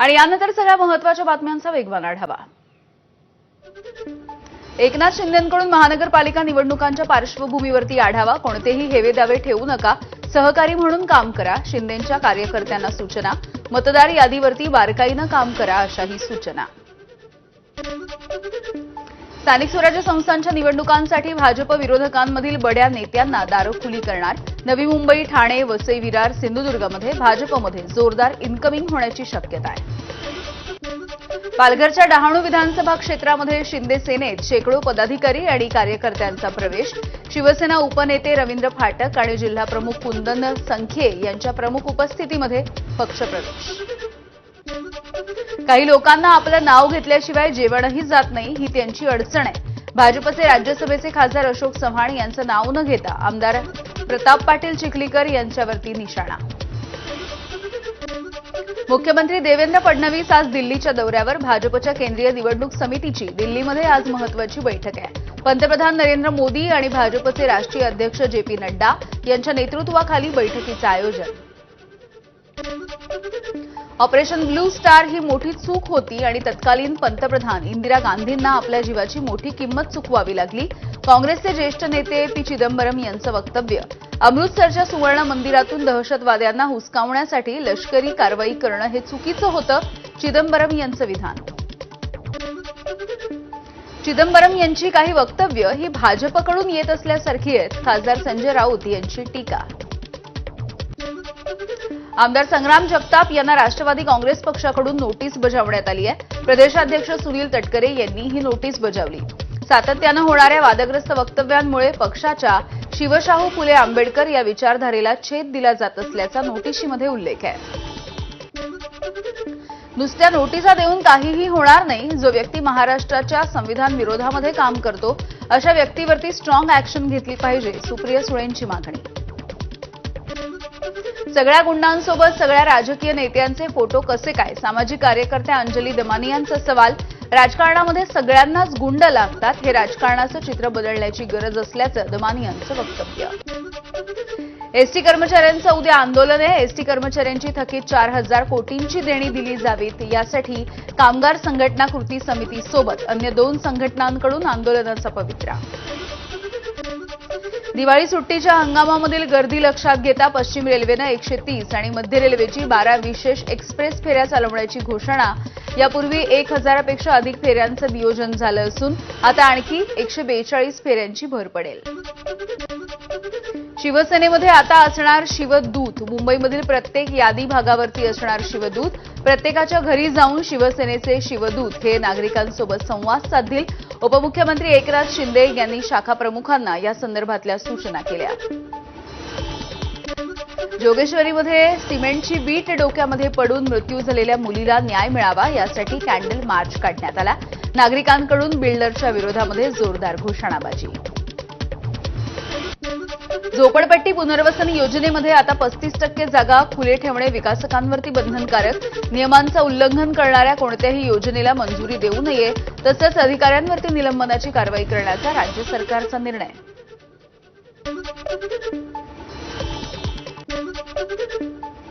आणि यानंतर सगळ्या महत्त्वाच्या बातम्यांचा वेगवान आढावा. एकनाथ शिंदेकडून महानगरपालिका निवडणुकांच्या पार्श्वभूमीवरती आढावा. कोणतेही हेवे दावे ठेवू नका. सहकारी म्हणून काम करा. शिंदेच्या कार्यकर्त्यांना सूचना. मतदार यादीवरती बारकाईनं काम करा अशाही सूचना. स्थानिक स्वराज्य संस्थांच्या निवडणुकांसाठी भाजप विरोधकांमधील बड्या नेत्यांना दारोखुली करणार. नवी मुंबई ठाणे वसई विरार सिंधुदुर्गमध्ये भाजपमध्ये जोरदार इन्कमिंग होण्याची शक्यता आहे. पालघरच्या डहाणू विधानसभा क्षेत्रामध्ये शिंदे सेनेत शेकडो पदाधिकारी आणि कार्यकर्त्यांचा प्रवेश. शिवसेना उपनेते रवींद्र फाटक आणि जिल्हाप्रमुख कुंदन संख्ये यांच्या प्रमुख उपस्थितीमध्ये पक्षप्रवेश काही लोकांना आपलं नाव घेतल्याशिवाय जेवणही जात नाही ही त्यांची अडचण आहे. भाजपचे राज्यसभेचे खासदार अशोक चव्हाण यांचं नाव न घेता आमदार प्रताप पाटील चिखलीकर यांच्यावरती निशाणा. मुख्यमंत्री देवेंद्र फडणवीस आज दिल्लीच्या दौऱ्यावर भाजपच्या केंद्रीय निवडणूक समितीची दिल्लीमध्ये आज महत्वाची बैठक आहे. पंतप्रधान नरेंद्र मोदी आणि भाजपचे राष्ट्रीय अध्यक्ष जे पी नड्डा यांच्या नेतृत्वाखाली बैठकीचं आयोजन. ऑपरेशन ब्लू स्टार ही मोठी चूक होती आणि तत्कालीन पंतप्रधान इंदिरा गांधींना आपल्या जीवाची मोठी किंमत चुकवावी लागली. काँग्रेसचे ज्येष्ठ नेते पी चिदंबरम यांचं वक्तव्य. अमृतसरच्या सुवर्ण मंदिरातून दहशतवाद्यांना हुसकावण्यासाठी लष्करी कारवाई करणं हे चुकीचं होतं चिदंबरम यांचं विधान. चिदंबरम यांची काही वक्तव्य ही भाजपकडून येत असल्यासारखी आहेत खासदार संजय राऊत यांची टीका. आमदार संग्राम जगताप यांना राष्ट्रवादी काँग्रेस पक्षाकडून नोटीस बजावण्यात आली आहे. प्रदेशाध्यक्ष सुनील तटकरे यांनी ही नोटीस बजावली. सातत्यानं होणाऱ्या वादग्रस्त वक्तव्यांमुळे पक्षाच्या शिवशाहू फुले आंबेडकर या विचारधारेला छेद दिला जात असल्याचा नोटीशीमध्ये उल्लेख आहे. नुसत्या नोटिसा देऊन काहीही होणार नाही जो व्यक्ती महाराष्ट्राच्या संविधान विरोधामध्ये काम करतो अशा व्यक्तीवरती स्ट्रॉंग ऍक्शन घेतली पाहिजे सुप्रिया सुळेंची मागणी. सगळ्या गुंडांसोबत सगळ्या राजकीय नेत्यांचे फोटो कसे काय? सामाजिक कार्यकर्त्या अंजली दमानी यांचा सवाल राजकारणामध्ये सगळ्यांनाच गुंड लागतात हे राजकारणाचं चित्र बदलण्याची गरज असल्याचं दमानी यांचं वक्तव्य. एसटी कर्मचाऱ्यांचं उद्या आंदोलन आहे. एसटी कर्मचाऱ्यांची थकीत चार हजार कोटींची देणी दिली जावीत. यासाठी कामगार संघटना कृती समितीसोबत अन्य दोन संघटनांकडून आंदोलनाचा पवित्रा. दिवाळी सुट्टीच्या हंगामामधील गर्दी लक्षात घेता पश्चिम रेल्वेनं एकशे तीस आणि मध्य रेल्वेची बारा विशेष एक्सप्रेस फेऱ्या चालवण्याची घोषणा. यापूर्वी एक हजारापेक्षा अधिक फेऱ्यांचं नियोजन झालं असून आता आणखी एकशे बेचाळीस फेऱ्यांची भर पडेल. शिवसेनेमध्ये आता असणार शिवदूत. मुंबईमधील प्रत्येक यादी भागावरती असणार शिवदूत. प्रत्येकाच्या घरी जाऊन शिवसेनेचे शिवदूत हे नागरिकांसोबत संवाद साधतील. उपमुख्यमंत्री एकनाथ शिंदे यांनी शाखा प्रमुखांना या संदर्भातल्या सूचना केल्या. जोगेश्वरीमध्ये सिमेंटची बीट डोक्यामध्ये पडून मृत्यू झालेल्या मुलीला न्याय मिळावा यासाठी कॅन्डल मार्च काढण्यात आला. नागरिकांकडून बिल्डरच्या विरोधामध्ये जोरदार घोषणाबाजी. झोपडपट्टी पुनर्वसन योजनेमध्ये आता पस्तीस टक्के जागा खुले ठेवणे विकासकांवरती बंधनकारक. नियमांचं उल्लंघन करणाऱ्या कोणत्याही योजनेला मंजुरी देऊ नये तसंच अधिकाऱ्यांवरती निलंबनाची कारवाई करण्याचा राज्य सरकारचा निर्णय.